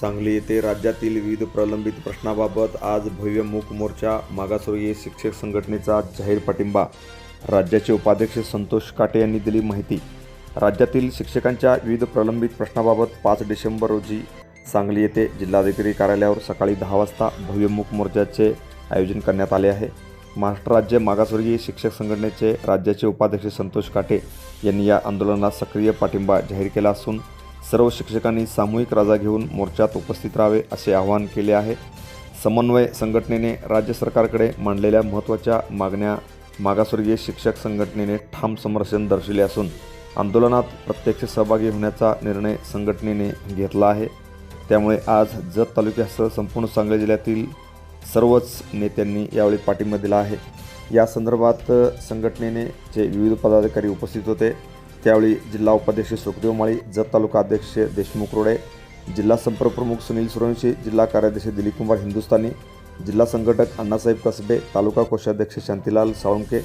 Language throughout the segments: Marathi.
सांगली येथे राज्यातील विविध प्रलंबित प्रश्नाबाबत आज भव्य मूक मोर्चा मागासवर्गीय शिक्षक संघटनेचा जाहीर पाठिंबा. राज्याचे उपाध्यक्ष संतोष काटे यांनी दिली माहिती. राज्यातील शिक्षकांच्या विविध प्रलंबित प्रश्नाबाबत पाच डिसेंबर रोजी सांगली येथे जिल्हाधिकारी कार्यालयावर सकाळी दहा वाजता भव्य मूक मोर्चाचे आयोजन करण्यात आले आहे. महाराष्ट्र राज्य मागासवर्गीय शिक्षक संघटनेचे राज्याचे उपाध्यक्ष संतोष काटे यांनी या आंदोलनाला सक्रिय पाठिंबा जाहीर केला असून सर्व शिक्षकांनी सामूहिक राजा घेऊन मोर्चात उपस्थित राहावे असे आवाहन केले आहे. समन्वय संघटनेने राज्य सरकारकडे मांडलेल्या महत्त्वाच्या मागण्या मागासवर्गीय शिक्षक संघटनेने ठाम समर्थन दर्शविले असून आंदोलनात प्रत्यक्ष सहभागी होण्याचा निर्णय संघटनेने घेतला आहे. त्यामुळे आज जत तालुक्यासह संपूर्ण सांगली जिल्ह्यातील सर्वच नेत्यांनी यावेळी पाठिंबा दिला आहे. या संदर्भात संघटनेने जे विविध पदाधिकारी उपस्थित होते त्यावेळी जिल्हा उपाध्यक्ष सुखदेव माळी जत तालुका अध्यक्ष देशमुख रोडे जिल्हा संपर्क प्रमुख सुनील सुरवंशी जिल्हा कार्याध्यक्ष दिलीप कुमार हिंदुस्तानी जिल्हा संघटक अण्णासाहेब कसबे तालुका कोषाध्यक्ष शांतीलाल साळुंके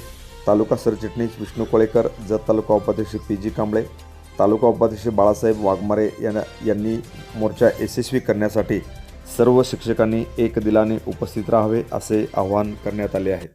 तालुका सरचिटणीस विष्णू कोळेकर जत तालुका उपाध्यक्ष पी जी कांबळे तालुका उपाध्यक्ष बाळासाहेब वाघमारे यांना यांनी मोर्चा यशस्वी करण्यासाठी सर्व शिक्षकांनी एक दिलाने उपस्थित राहावे असे आवाहन करण्यात आले आहे.